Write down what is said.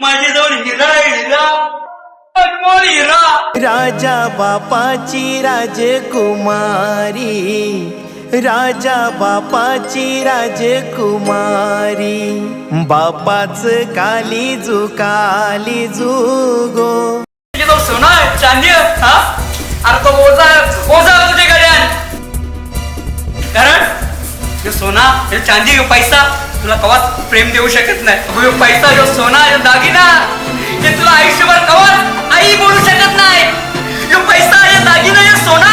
माझी जवळ हिरा आहे हिरा. अनमोल हिरा. राजा बापाची राजकुमारी. राजा बापाची राजकुमारी. बापाच कालीजू कालीजू गो. तुझी तो सोना आहे चांदी आहे, हा? अरे तो ओझा ओझा गड्यान कारण हे सोना हे चांदी यो पैसा तुला कवाच प्रेम देऊ शकत नाही. अगं, यो पैसा यो सोना यो दागिना हे तुला आयुष्यभर कवाच आई बोलू शकत नाही. यो पैसा हे दागिना यो सोना